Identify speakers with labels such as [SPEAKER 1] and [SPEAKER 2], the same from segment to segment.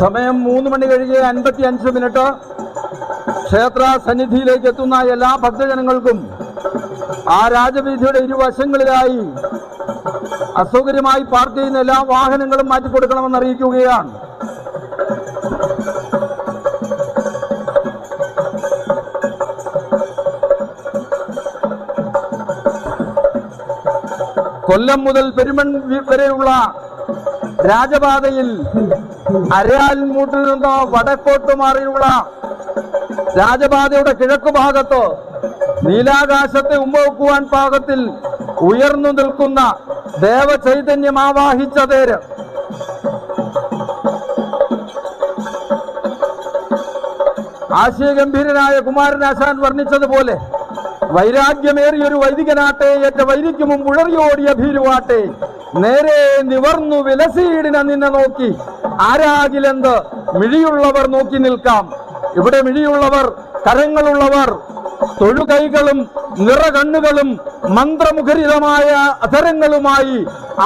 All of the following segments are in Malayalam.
[SPEAKER 1] സമയം മൂന്ന് മണി കഴിഞ്ഞ് അൻപത്തി അഞ്ച് മിനിറ്റ്. ക്ഷേത്ര സന്നിധിയിലേക്ക് എത്തുന്ന എല്ലാ ഭക്തജനങ്ങൾക്കും ആ രാജവീഥിയുടെ ഇരുവശങ്ങളിലായി അസൗകര്യമായി പാർക്ക് ചെയ്യുന്ന എല്ലാ വാഹനങ്ങളും മാറ്റിക്കൊടുക്കണമെന്ന് അറിയിക്കുകയാണ്. കൊല്ലം മുതൽ പെരുമൺ വരെയുള്ള രാജപാതയിൽ അരയാൽമൂട്ടിൽ നിന്ന് വടക്കോട്ട് മാറിയുള്ള രാജപാതയുടെ കിഴക്ക് ഭാഗത്ത് നീലാകാശത്തെ ഉമ്മവെക്കുവാൻ പാകത്തിൽ ഉയർന്നു നിൽക്കുന്ന ദേവചൈതന്യം ആവാഹിച്ച തേര്. ആശയഗംഭീരനായ കുമാരനാശാൻ വർണിച്ചതുപോലെ വൈരാഗ്യമേറിയൊരു വൈദികനാട്ടെ ഏറ്റ വൈരിക്ക് മുമ്പ് ഉഴറിയോടിയ ഭീരുവാട്ടെ നേരെ നിവർന്നു വിലസീടിന നിന്നെ നോക്കി. ആരാകിലെന്ത്? മിഴിയുള്ളവർ നോക്കി നിൽക്കാം. ഇവിടെ മിഴിയുള്ളവർ കരങ്ങളുള്ളവർ തൊഴുകൈകളും നിറകണ്ണുകളും മന്ത്രമുഖരിതമായ അധരങ്ങളുമായി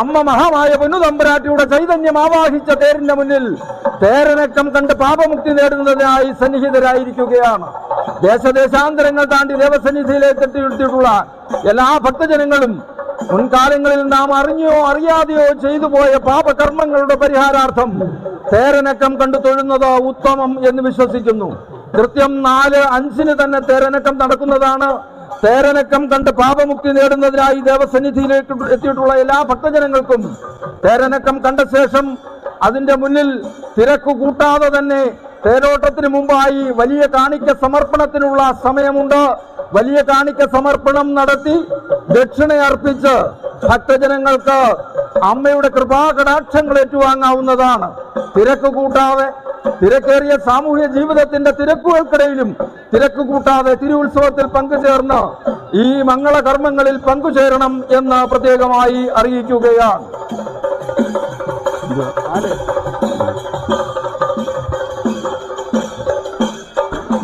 [SPEAKER 1] അമ്മ മഹാമായ പൊന്നുതമ്പരാട്ടിയുടെ ചൈതന്യം ആവാഹിച്ച തേരിന്റെ മുന്നിൽ തേരനക്കം കണ്ട് പാപമുക്തി നേടുന്നതിനായി സന്നിഹിതരായിരിക്കുകയാണ്. ദേശദേശാന്തരങ്ങൾ താണ്ടി ദേവസന്നിധിയിലേക്ക് എത്തിയിട്ടുള്ള എല്ലാ ഭക്തജനങ്ങളും മുൻകാലങ്ങളിൽ നാം അറിഞ്ഞോ അറിയാതെയോ ചെയ്തു പോയ പാപകർമ്മങ്ങളുടെ പരിഹാരാർത്ഥം തേരനക്കം കണ്ടു തൊഴുന്നത് ഉത്തമം എന്ന് വിശ്വസിക്കുന്നു. കൃത്യം നാല് അഞ്ചിന് തന്നെ തേരനക്കം നടക്കുന്നതാണ്. തേരനക്കം കണ്ട് പാപമുക്തി നേടുന്നതിനായി ദേവസന്നിധിയിലേക്ക് എത്തിയിട്ടുള്ള എല്ലാ ഭക്തജനങ്ങൾക്കും തേരനക്കം കണ്ട ശേഷം അതിന്റെ മുന്നിൽ തിരക്ക് കൂട്ടാതെ തന്നെ തേരോട്ടത്തിന് മുമ്പായി വലിയ കാണിക്ക സമർപ്പണത്തിനുള്ള സമയമുണ്ട്. വലിയ കാണിക്ക സമർപ്പണം നടത്തി ദക്ഷിണ അർപ്പിച്ച് ഭക്തജനങ്ങൾക്ക് അമ്മയുടെ കൃപാകടാക്ഷങ്ങൾ ഏറ്റുവാങ്ങാവുന്നതാണ്. തിരക്ക് കൂട്ടാതെ തിരക്കേറിയ സാമൂഹ്യ ജീവിതത്തിന്റെ തിരക്കുകൾക്കിടയിലും തിരക്ക് കൂട്ടാതെ തിരുവുത്സവത്തിൽ പങ്കുചേർന്ന് ഈ മംഗളകർമ്മങ്ങളിൽ പങ്കുചേരണം എന്ന് പ്രത്യേകമായി അറിയിക്കുകയാണ്.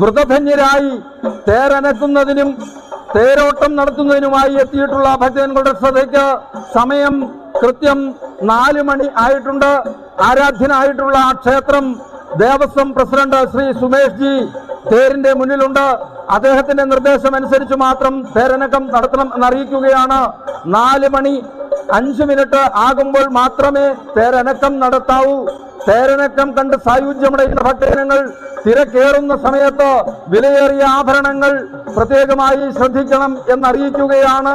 [SPEAKER 1] വ്രതധന്യരായി തേരനക്കുന്നതിനും തേരോട്ടം നടത്തുന്നതിനുമായി എത്തിയിട്ടുള്ള ഭക്തജനങ്ങളുടെ ശ്രദ്ധയ്ക്ക് സമയം കൃത്യം നാല് മണി ആയിട്ടുണ്ട്. ആരാധ്യനായിട്ടുള്ള ആ ക്ഷേത്രം ദേവസ്വം പ്രസിഡന്റ് ശ്രീ സുമേഷ് ജി തേരിന്റെ മുന്നിലുണ്ട്. അദ്ദേഹത്തിന്റെ നിർദ്ദേശം അനുസരിച്ച് മാത്രം തേരനക്കം നടത്തണം എന്നറിയിക്കുകയാണ്. നാല് മണി അഞ്ച് മിനിറ്റ് ആകുമ്പോൾ മാത്രമേ തേരനക്കം നടത്താവൂ. തേരനക്കം കണ്ട് സായുജ്യമടയുന്ന ഭക്തജനങ്ങൾ തിരക്കേറുന്ന സമയത്ത് വിലയേറിയ ആഭരണങ്ങൾ പ്രത്യേകമായി ശ്രദ്ധിക്കണം എന്നറിയിക്കുകയാണ്.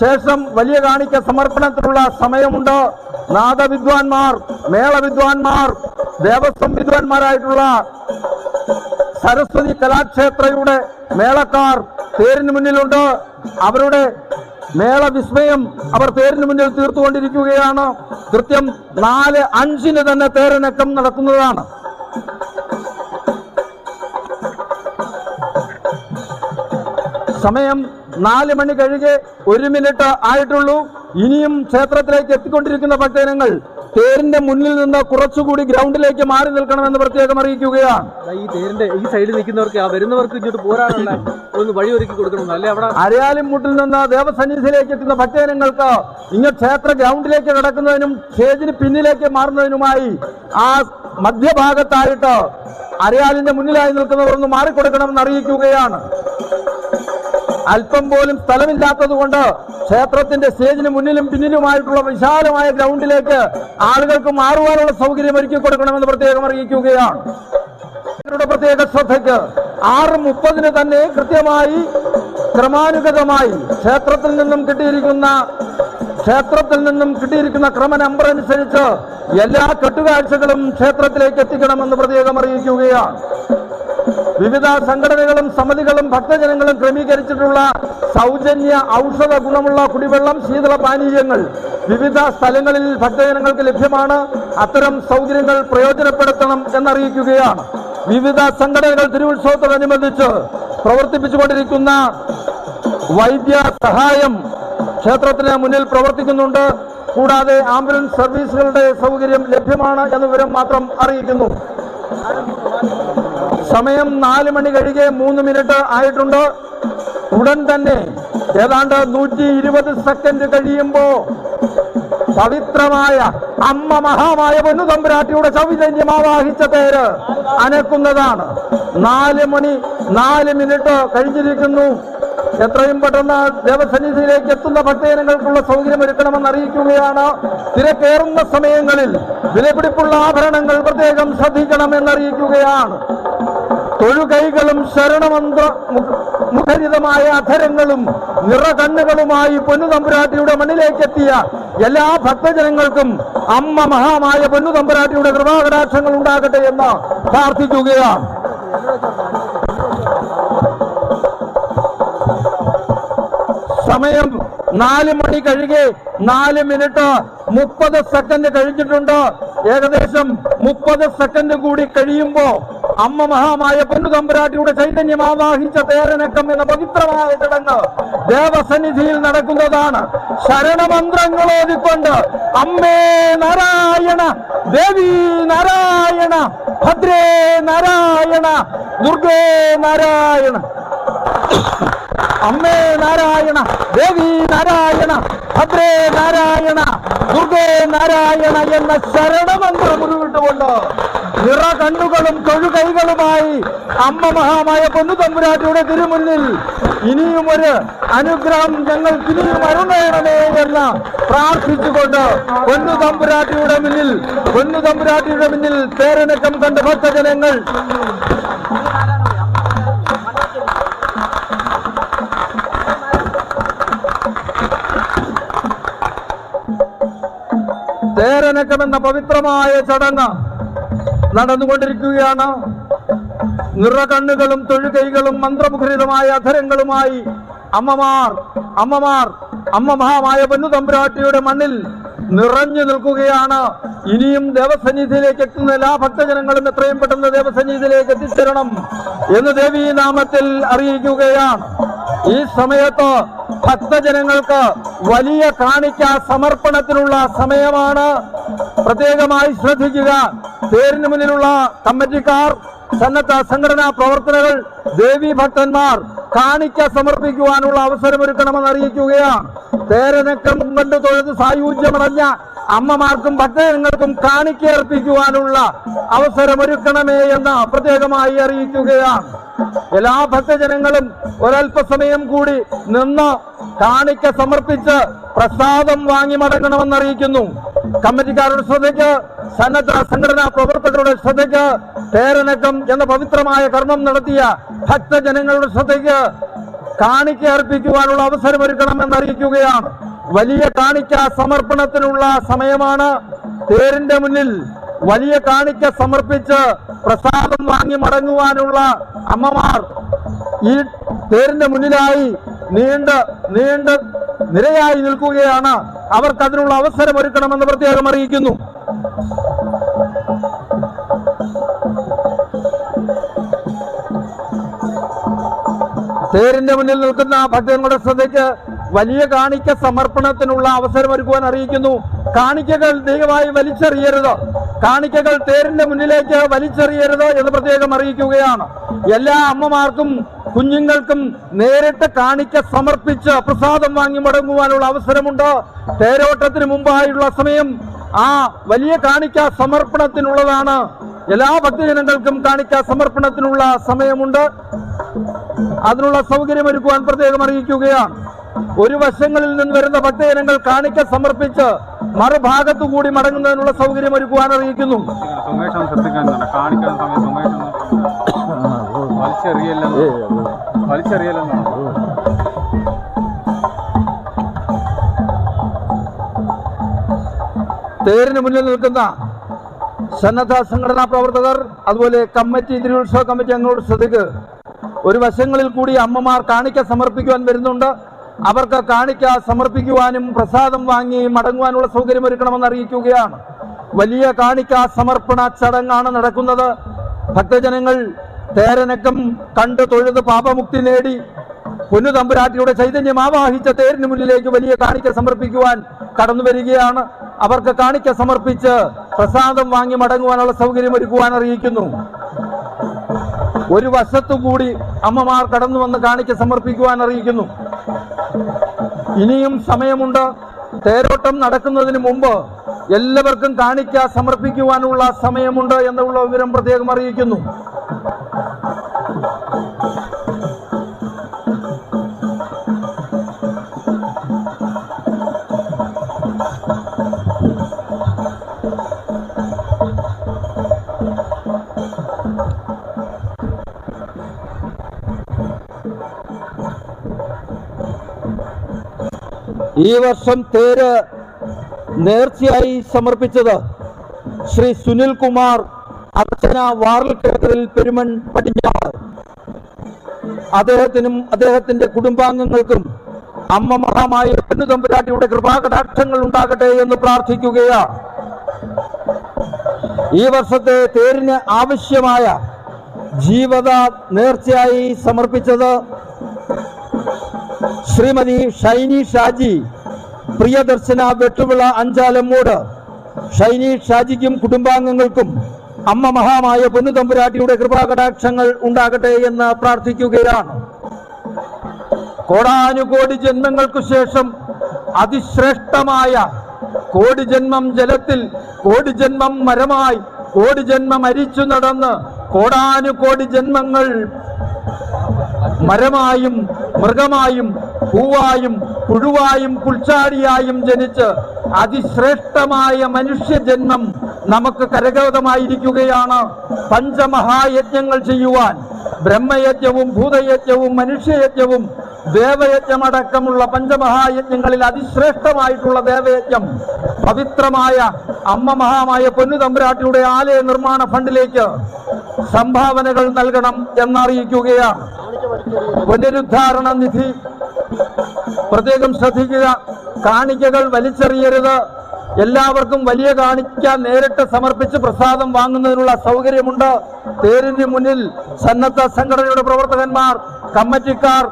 [SPEAKER 1] ശേഷം വലിയ കാണിക്ക സമർപ്പണത്തിനുള്ള സമയമുണ്ട്. നാദവിദ്വാൻമാർ മേളവിദ്വാൻമാർ ദേവസ്വം വിദ്വാൻമാരായിട്ടുള്ള സരസ്വതി കലാക്ഷേത്രയുടെ മേളക്കാർ തേരിന് മുന്നിലുണ്ട്. അവരുടെ മേളവിസ്മയം അവർ തേരിന് മുന്നിൽ തീർത്തുകൊണ്ടിരിക്കുകയാണ്. കൃത്യം നാല് അഞ്ചിന് തന്നെ തേരനക്കം നടക്കുന്നതാണ്. സമയം നാല് മണി കഴുകെ ഒരു മിനിറ്റ് ആയിട്ടുള്ളൂ. ഇനിയും ക്ഷേത്രത്തിലേക്ക് എത്തിക്കൊണ്ടിരിക്കുന്ന ഭക്തജനങ്ങൾ തേരിന്റെ മുന്നിൽ നിന്ന് കുറച്ചുകൂടി ഗ്രൗണ്ടിലേക്ക് മാറി നിൽക്കണമെന്ന് പ്രത്യേകം അറിയിക്കുകയാണ്.
[SPEAKER 2] ഈ തേരിന്റെ ഈ സൈഡിൽ നിൽക്കുന്നവർക്ക് ആ വരുന്നവർക്ക് ഇങ്ങോട്ട് പോരാനുള്ള ഒന്ന് വഴി ഒരുക്കി കൊടുക്കണം. അല്ലെ അവിടെ?
[SPEAKER 1] അരയാലിമുട്ടിൽ നിന്ന് ദേവസന്നിധിയിലേക്ക് എത്തുന്ന ഭക്തജനങ്ങൾക്ക് ഇങ്ങ് ക്ഷേത്ര ഗ്രൗണ്ടിലേക്ക് കടക്കുന്നതിനും സ്റ്റേജിന് പിന്നിലേക്ക് മാറുന്നതിനുമായി ആ മധ്യഭാഗത്തായിട്ട് അരയാലിന്റെ മുന്നിലായി നിൽക്കുന്നവർ ഒന്ന് മാറിക്കൊടുക്കണമെന്ന് അറിയിക്കുകയാണ്. അല്പം പോലും സ്ഥലമില്ലാത്തത് കൊണ്ട് ക്ഷേത്രത്തിന്റെ സ്റ്റേജിന് മുന്നിലും പിന്നിലുമായിട്ടുള്ള വിശാലമായ ഗ്രൗണ്ടിലേക്ക് ആളുകൾക്ക് മാറുവാനുള്ള സൗകര്യം ഒരുക്കി കൊടുക്കണമെന്ന് പ്രത്യേകം അറിയിക്കുകയാണ്. പ്രത്യേക ശ്രദ്ധയ്ക്ക് ആറ് മുപ്പതിന് തന്നെ കൃത്യമായി ക്രമാനുഗതമായി ക്ഷേത്രത്തിൽ നിന്നും കിട്ടിയിരിക്കുന്ന ക്ഷേത്രത്തിൽ നിന്നും കിട്ടിയിരിക്കുന്ന ക്രമ നമ്പർ അനുസരിച്ച് എല്ലാ കെട്ടുകാഴ്ചകളും ക്ഷേത്രത്തിലേക്ക് എത്തിക്കണമെന്ന് പ്രത്യേകം അറിയിക്കുകയാണ്. വിവിധ സംഘടനകളും സമിതികളും ഭക്തജനങ്ങളും ക്രമീകരിച്ചിട്ടുള്ള സൗജന്യ ഔഷധ ഗുണമുള്ള കുടിവെള്ളം ശീതള പാനീയങ്ങൾ വിവിധ സ്ഥലങ്ങളിൽ ഭക്തജനങ്ങൾക്ക് ലഭ്യമാണ്. അത്തരം സൗകര്യങ്ങൾ പ്രയോജനപ്പെടുത്തണം എന്നറിയിക്കുകയാണ്. വിവിധ സംഘടനകൾ തിരുവുത്സവത്തോടനുബന്ധിച്ച് പ്രവർത്തിപ്പിച്ചുകൊണ്ടിരിക്കുന്ന വൈദ്യ സഹായം ക്ഷേത്രത്തിന് മുന്നിൽ പ്രവർത്തിക്കുന്നുണ്ട്. കൂടാതെ ആംബുലൻസ് സർവീസുകളുടെ സൗകര്യം ലഭ്യമാണ് എന്ന വിവരം മാത്രം അറിയിക്കുന്നു. സമയം നാല് മണി കഴികെ മൂന്ന് മിനിറ്റ് ആയിട്ടുണ്ട്. ഉടൻ തന്നെ ഏതാണ്ട് നൂറ്റി ഇരുപത് സെക്കൻഡ് കഴിയുമ്പോ പവിത്രമായ അമ്മ മഹാമായ പൊന്നുതമ്പുരാട്ടിയുടെ സൗജന്യം ആവാഹിച്ച പേര് അനക്കുന്നതാണ്. നാല് മണി നാല് മിനിറ്റ് കഴിഞ്ഞിരിക്കുന്നു. എത്രയും പെട്ടെന്ന് ദേവസന്നിധിയിലേക്ക് എത്തുന്ന ഭക്തജനങ്ങൾക്കുള്ള സൗകര്യം ഒരുക്കണമെന്ന് അറിയിക്കുകയാണ്. തിരക്കേറുന്ന സമയങ്ങളിൽ വിലപിടിപ്പുള്ള ആഭരണങ്ങൾ പ്രത്യേകം ശ്രദ്ധിക്കണമെന്ന് അറിയിക്കുകയാണ്. തൊഴുകൈകളും ശരണമന്ത്ര മുഖ- മുഖരിതമായ അധരങ്ങളും നിറകണ്ണുകളുമായി പൊന്നുതമ്പുരാട്ടിയുടെ മണ്ണിലേക്കെത്തിയ എല്ലാ ഭക്തജനങ്ങൾക്കും അമ്മ മഹാമായ പൊന്നുതമ്പുരാട്ടിയുടെ കൃപാകടാക്ഷങ്ങൾ ഉണ്ടാകട്ടെ എന്ന് പ്രാർത്ഥിക്കുകയാണ്. സമയം നാല് മണി കഴുകി നാല് മിനിറ്റ് മുപ്പത് സെക്കൻഡ് കഴിഞ്ഞിട്ടുണ്ട്. ഏകദേശം മുപ്പത് സെക്കൻഡ് കൂടി കഴിയുമ്പോ അമ്മ മഹാമായ പൊന്നുതമ്പുരാട്ടിയുടെ ചൈതന്യം ആവാഹിച്ച തേരനക്കം എന്ന പവിത്രമായ ചടങ്ങ് ദേവസന്നിധിയിൽ നടക്കുന്നതാണ്. ശരണമന്ത്രങ്ങൾ ഓതിക്കൊണ്ട് അമ്മേ നാരായണ ദേവി നാരായണ ഭദ്രേ നാരായണ ദുർഗേ നാരായണ. അമ്മേ നാരായണ ദേവി നാരായണ നാരായണ ദുർഗേ നാരായണ എന്ന ശരണമന്ത്രം ഉരുവിട്ടുകൊണ്ട് നിറ കണ്ണുകളും തൊഴുകൈകളുമായി അമ്മ മഹാമായ പൊന്നുതമ്പുരാട്ടിയുടെ തിരുമുന്നിൽ ഇനിയും ഒരു അനുഗ്രഹം ഞങ്ങൾ ഇനിയും അരുണയണമേ എന്ന് പ്രാർത്ഥിച്ചുകൊണ്ട് പൊന്നു തമ്പുരാട്ടിയുടെ മുന്നിൽ പൊന്നു തമ്പുരാട്ടിയുടെ മുന്നിൽ പേരനക്കം കണ്ട ഭക്തജനങ്ങൾ തേരനക്കം എന്ന പവിത്രമായ ചടങ്ങ് നടന്നുകൊണ്ടിരിക്കുകയാണ്. നിറകണ്ണുകളും തൊഴുകൈകളും മന്ത്രമുഖരിതമായ അധരങ്ങളുമായി അമ്മമാർ അമ്മമാർ അമ്മ മഹാമായ പൊന്നുതമ്പുരാട്ടിയുടെ മണ്ണിൽ നിറഞ്ഞു നിൽക്കുകയാണ്. ഇനിയും ദേവസന്നിധിയിലേക്ക് എത്തുന്ന എല്ലാ ഭക്തജനങ്ങളും എത്രയും പെട്ടെന്ന് ദേവസന്നിധിയിലേക്ക് എത്തിച്ചേരണം എന്ന് ദേവീ നാമത്തിൽ അറിയിക്കുകയാണ്. ഈ സമയത്ത് ഭക്തജനങ്ങൾക്ക് വലിയ കാണിക്ക സമർപ്പണത്തിനുള്ള സമയമാണ്. പ്രത്യേകമായി ശ്രദ്ധിക്കുക. പേരിന് മുന്നിലുള്ള കമ്മിറ്റിക്കാർ സന്നദ്ധ സംഘടനാ പ്രവർത്തനകൾ ദേവി ഭക്തന്മാർ കാണിക്ക സമർപ്പിക്കുവാനുള്ള അവസരമൊരുക്കണമെന്ന് അറിയിക്കുകയാണ്. തേരനക്കം കണ്ട് തൊഴുത് സായുജ്യമടഞ്ഞ അമ്മമാർക്കും ഭക്തജനങ്ങൾക്കും കാണിക്കയർപ്പിക്കുവാനുള്ള അവസരമൊരുക്കണമേ എന്ന് പ്രത്യേകമായി അറിയിക്കുകയാണ്. എല്ലാ ഭക്തജനങ്ങളും ഒരല്പസമയം കൂടി നിന്ന് കാണിക്ക സമർപ്പിച്ച് പ്രസാദം വാങ്ങി മടങ്ങണമെന്ന് അറിയിക്കുന്നു കമ്മിറ്റിക്കാരുടെ ശ്രദ്ധയ്ക്ക് സന്നദ്ധ സംഘടനാ പ്രവർത്തകരുടെ ശ്രദ്ധയ്ക്ക് തേരനക്കം എന്ന പവിത്രമായ കർമ്മം നടത്തിയ ഭക്തജനങ്ങളുടെ ശ്രദ്ധയ്ക്ക് കാണിക്ക അർപ്പിക്കുവാനുള്ള അവസരമൊരുക്കണമെന്ന് അറിയിക്കുകയാണ് വലിയ കാണിക്ക സമർപ്പണത്തിനുള്ള സമയമാണ്. തേരിന്റെ മുന്നിൽ വലിയ കാണിക്ക സമർപ്പിച്ച് പ്രസാദം വാങ്ങി മടങ്ങുവാനുള്ള അമ്മമാർ ഈ തേരിന്റെ മുന്നിലായി നീണ്ട നീണ്ട നിരയായി നിൽക്കുകയാണ്. അവർക്ക് അതിനുള്ള അവസരം ഒരുക്കണമെന്ന് പ്രത്യേകം അറിയിക്കുന്നു. തേരിന്റെ മുന്നിൽ നിൽക്കുന്ന ഭക്തങ്ങളുടെ ശ്രദ്ധയ്ക്ക് വലിയ കാണിക്ക സമർപ്പണത്തിനുള്ള അവസരം ഒരുക്കുവാൻ അറിയിക്കുന്നു. കാണിക്കകൾ ദൈവമായി വലിച്ചെറിയരുത്. കാണിക്കകൾ തേരിന്റെ മുന്നിലേക്ക് വലിച്ചെറിയരുത് എന്ന് പ്രത്യേകം അറിയിക്കുകയാണ്. എല്ലാ അമ്മമാർക്കും കുഞ്ഞുങ്ങൾക്കും നേരിട്ട് കാണിക്ക സമർപ്പിച്ച് പ്രസാദം വാങ്ങി മടങ്ങുവാനുള്ള അവസരമുണ്ട്. തേരോട്ടത്തിന് മുമ്പായുള്ള സമയം ആ വലിയ കാണിക്ക സമർപ്പണത്തിനുള്ളതാണ്. എല്ലാ ഭക്തജനങ്ങൾക്കും കാണിക്ക സമർപ്പണത്തിനുള്ള സമയമുണ്ട്. അതിനുള്ള സൗകര്യമൊരുക്കുവാൻ പ്രത്യേകം അറിയിക്കുകയാണ്. ഒരു വശങ്ങളിൽ നിന്ന് വരുന്ന ഭക്തജനങ്ങൾ കാണിക്ക സമർപ്പിച്ച് മറുഭാഗത്തു കൂടി മടങ്ങുന്നതിനുള്ള സൗകര്യം ഒരുക്കുവാൻ അറിയിക്കുന്നു. തേരിന് മുന്നിൽ നിൽക്കുന്ന സന്നദ്ധ സംഘടനാ പ്രവർത്തകർ അതുപോലെ കമ്മിറ്റി തിരുവുത്സവ കമ്മിറ്റി അംഗങ്ങളുടെ ശ്രദ്ധയ്ക്ക് ഒരു വശങ്ങളിൽ കൂടി അമ്മമാർ കാണിക്ക സമർപ്പിക്കുവാൻ വരുന്നുണ്ട്. അവർക്ക് കാണിക്ക സമർപ്പിക്കുവാനും പ്രസാദം വാങ്ങി മടങ്ങുവാനുള്ള സൗകര്യം ഒരുക്കണമെന്ന് അറിയിക്കുകയാണ്. വലിയ കാണിക്ക സമർപ്പണ ചടങ്ങാണ് നടക്കുന്നത്. ഭക്തജനങ്ങൾ തേരനക്കം കണ്ട് തൊഴുത് പാപമുക്തി നേടി പൊന്നു തമ്പുരാട്ടിയുടെ ചൈതന്യം ആവാഹിച്ച തേരിന് മുന്നിലേക്ക് വലിയ കാണിക്ക സമർപ്പിക്കുവാൻ കടന്നു വരികയാണ്. അവർക്ക് കാണിക്ക സമർപ്പിച്ച് പ്രസാദം വാങ്ങി മടങ്ങുവാനുള്ള സൗകര്യം ഒരുക്കുവാൻ അറിയിക്കുന്നു. ഒരു വശത്തും കൂടി അമ്മമാർ കടന്നു വന്ന് കാണിക്ക സമർപ്പിക്കുവാൻ അറിയിക്കുന്നു. ഇനിയും സമയമുണ്ട്. തേരോട്ടം നടക്കുന്നതിന് മുമ്പ് എല്ലാവർക്കും കാണിക്ക സമർപ്പിക്കുവാനുള്ള സമയമുണ്ട് എന്നുള്ള വിവരം പ്രത്യേകം അറിയിക്കുന്നു. ഈ വർഷം തേര് നേർച്ചയായി സമർപ്പിച്ചത് ശ്രീ സുനിൽ കുമാർ അർച്ചന വാർൽക്കേക്കറിൽ പെരുമൺ പടിഞ്ഞാറ്. അദ്ദേഹത്തിനും അദ്ദേഹത്തിന്റെ കുടുംബാംഗങ്ങൾക്കും അമ്മ മഹാമായ പെണ്ണുതമ്പുരാട്ടിയുടെ കൃപാകടാക്ഷങ്ങൾ ഉണ്ടാകട്ടെ എന്ന് പ്രാർത്ഥിക്കുകയാണ് ഈ വർഷത്തെ തേരിന് ആവശ്യമായ ജീവത നേർച്ചയായി സമർപ്പിച്ചത് ശ്രീമതി ഷൈനി ഷാജി പ്രിയദർശന വെട്ടുവിള അഞ്ചാലമ്മൂട് ഷൈനി ഷാജിക്കും കുടുംബാംഗങ്ങൾക്കും അമ്മ മഹാമായ പൊന്നുതമ്പുരാട്ടിയുടെ കൃപാകടാക്ഷങ്ങൾ ഉണ്ടാകട്ടെ എന്ന് പ്രാർത്ഥിക്കുകയാണ്. കോടാനുകോടി ജന്മങ്ങൾക്കു ശേഷം അതിശ്രേഷ്ഠമായ കോടി ജന്മം ജലത്തിൽ കോടി ജന്മം മരമായി കോടി ജന്മം അരിച്ചു നടന്ന് കോടാനുകോടി ജന്മങ്ങൾ മരമായും മൃഗമായും പൂവായും പുഴുവായും പുൽച്ചാടിയായും ജനിച്ച് അതിശ്രേഷ്ഠമായ മനുഷ്യജന്മം നമുക്ക് കരഗതമായിരിക്കുകയാണ്. പഞ്ചമഹായജ്ഞങ്ങൾ ചെയ്യുവാൻ ബ്രഹ്മയജ്ഞവും ഭൂതയജ്ഞവും മനുഷ്യയജ്ഞവും ദേവയജ്ഞമടക്കമുള്ള പഞ്ചമഹായജ്ഞങ്ങളിൽ അതിശ്രേഷ്ഠമായിട്ടുള്ള ദേവയജ്ഞം പവിത്രമായ അമ്മ മഹാമായ പൊന്നുതമ്പുരാട്ടിയുടെ ആലയ നിർമ്മാണ ഫണ്ടിലേക്ക് സംഭാവനകൾ നൽകണം എന്നറിയിക്കുകയാണ്. പുനരുദ്ധാരണ നിധി പ്രത്യേകം ശ്രദ്ധിക്കുക. കാണിക്കകൾ വലിച്ചെറിയരുത്. എല്ലാവർക്കും വലിയ കാണിക്ക നേരിട്ട് സമർപ്പിച്ച് പ്രസാദം വാങ്ങുന്നതിനുള്ള സൗകര്യമുണ്ട്. തേരിന് മുന്നിൽ സന്നദ്ധ സംഘടനയുടെ പ്രവർത്തകന്മാർ കമ്മിറ്റിക്കാർ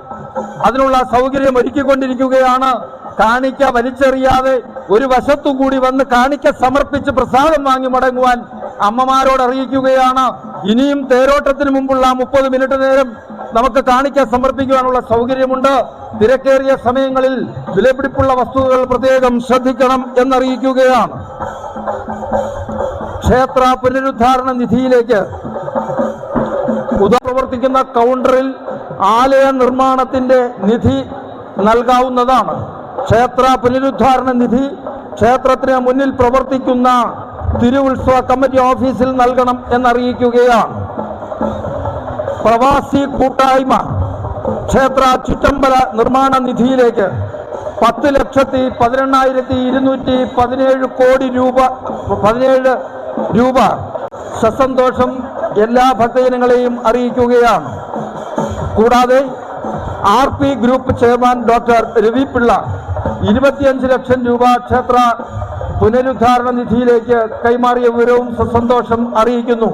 [SPEAKER 1] അതിനുള്ള സൗകര്യം ഒരുക്കിക്കൊണ്ടിരിക്കുകയാണ്. കാണിക്ക വലിച്ചെറിയാതെ ഒരു വശത്തു കൂടി വന്ന് കാണിക്ക സമർപ്പിച്ച് പ്രസാദം വാങ്ങി മടങ്ങുവാൻ അമ്മമാരോട് അറിയിക്കുകയാണ്. ഇനിയും തേരോട്ടത്തിന് മുമ്പുള്ള മുപ്പത് മിനിറ്റ് നേരം നമുക്ക് കാണിക്ക സമർപ്പിക്കുവാനുള്ള സൗകര്യമുണ്ട്. തിരക്കേറിയ സമയങ്ങളിൽ വിലപിടിപ്പുള്ള വസ്തുതകൾ പ്രത്യേകം ശ്രദ്ധിക്കണം എന്നറിയിക്കുകയാണ്. ക്ഷേത്ര പുനരുദ്ധാരണ നിധിയിലേക്ക് ഉദപ്രവർത്തിക്കുന്ന പ്രവർത്തിക്കുന്ന കൗണ്ടറിൽ ആലയ നിർമ്മാണത്തിന്റെ നിധി നൽകാവുന്നതാണ്. ക്ഷേത്ര പുനരുദ്ധാരണ നിധി ക്ഷേത്രത്തിന് മുന്നിൽ പ്രവർത്തിക്കുന്ന തിരുവുത്സവ കമ്മിറ്റി ഓഫീസിൽ നൽകണം എന്നറിയിക്കുകയാണ്. പ്രവാസി കൂട്ടായ്മ ക്ഷേത്ര ചുറ്റമ്പല നിർമ്മാണ നിധിയിലേക്ക് പത്ത് ലക്ഷത്തി പതിനെണ്ണായിരത്തി ഇരുന്നൂറ്റി പതിനേഴ് കോടി രൂപ പതിനേഴ് രൂപ സസന്തോഷം എല്ലാ ഭക്തജനങ്ങളെയും അറിയിക്കുകയാണ്. കൂടാതെ R P group chairman doctor Ravi Pillai ഇരുപത്തിയഞ്ച് ലക്ഷം രൂപ ക്ഷേത്ര പുനരുദ്ധാരണ നിധിയിലേക്ക് കൈമാറിയ വിവരവും സന്തോഷം അറിയിക്കുന്നു.